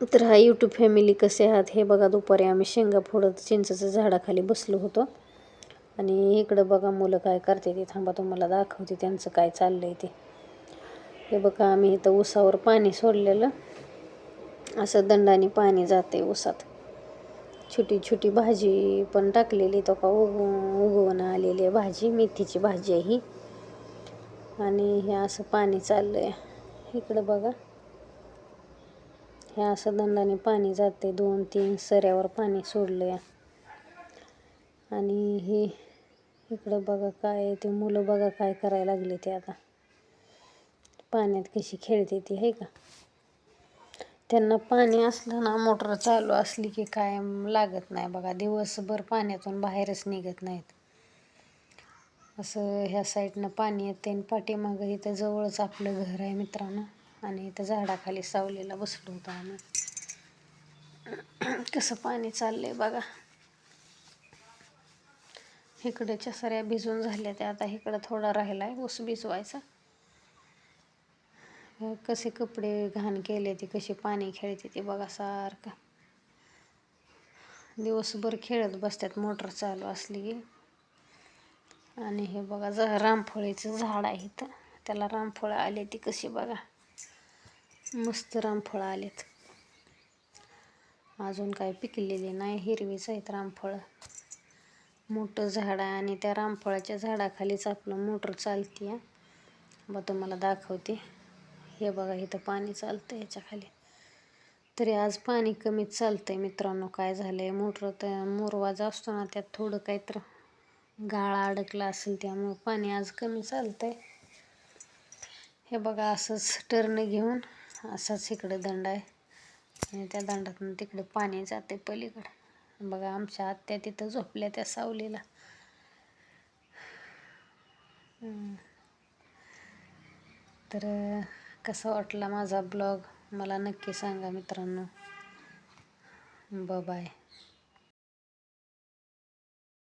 तर हा YouTube family कसे आहात हे बघा दुपारी आम्ही शेंगा फोडत चिंचेच्या झाडाखाली बसलो होतो. आणि इकडं बघा मुलं काय करते ते. थांबा तुम्हाला दाखवते त्यांचं काय चाललं आहे ते. हे बघा आम्ही इथं उसावर पाणी सोडलेलं. असं दंडाने पाणी जाते उसात छोटी छोटी भाजी पण टाकलेली. तो का उग उगवून आलेली आहे भाजी मेथीची भाजी आहे ही. आणि हे असं पाणी चाललं आहे इकडं बघा. हे असं दंडाने पाणी जाते. दोन तीन सऱ्यावर पाणी सोडलं आहे आणि हे इकडं बघा काय आहे. ते मुलं बघा काय करायला लागले ते आता. पाण्यात कशी खेळते ती आहे का? त्यांना पाणी असलं ना मोटर चालू असली की काय लागत नाही बघा. दिवसभर पाण्यातून बाहेरच निघत नाहीत. असं ह्या साईडनं पाणी येते आणि पाठीमागं इथं जवळच आपलं घर आहे मित्रांनो. आणि इथं झाडाखाली सावलीला बसलो होतो आम्ही. कसं पाणी चाललंय बघा. इकडच्या सऱ्या भिजून झाल्या त्या आता इकडं थोडा राहिला आहे ऊस भिजवायचा. कसे कपडे घाण केले ते कसे पाणी खेळते ते बघा सारखं. दिवसभर खेळत बसतात मोटर चालू असली की. आणि हे बघा ज रामफळीचं झाड आहे इथं. त्याला रामफळं आले ती कशी बघा. मस्त रामफळं आलेत. अजून काय पिकलेले नाही हिरवीच आहेत रामफळं. मोठं झाड आहे आणि त्या रामफळाच्या झाडाखालीच आपलं मोटर चालते बघ तुम्हाला दाखवते. हे बघा इथं पाणी चालतं आहे खाली तरी आज पाणी कमीच चालतं आहे मित्रांनो काय झालं आहे मोटर तर मोरवाजा असतो ना त्यात थोडं काहीतर गाळा अडकला असेल त्यामुळं पाणी आज कमी चालतं आहे हे बघा असंच टर्न घेऊन असाच इकडं दंड आहे. आणि त्या दंडातून तिकडे पाणी जाते पलीकडं. बघा आमच्या आत्या तिथं झोपल्या त्या सावलीला. तर कसा वाटला माझा ब्लॉग? मला नक्की सांगा मित्रांनो. बाय.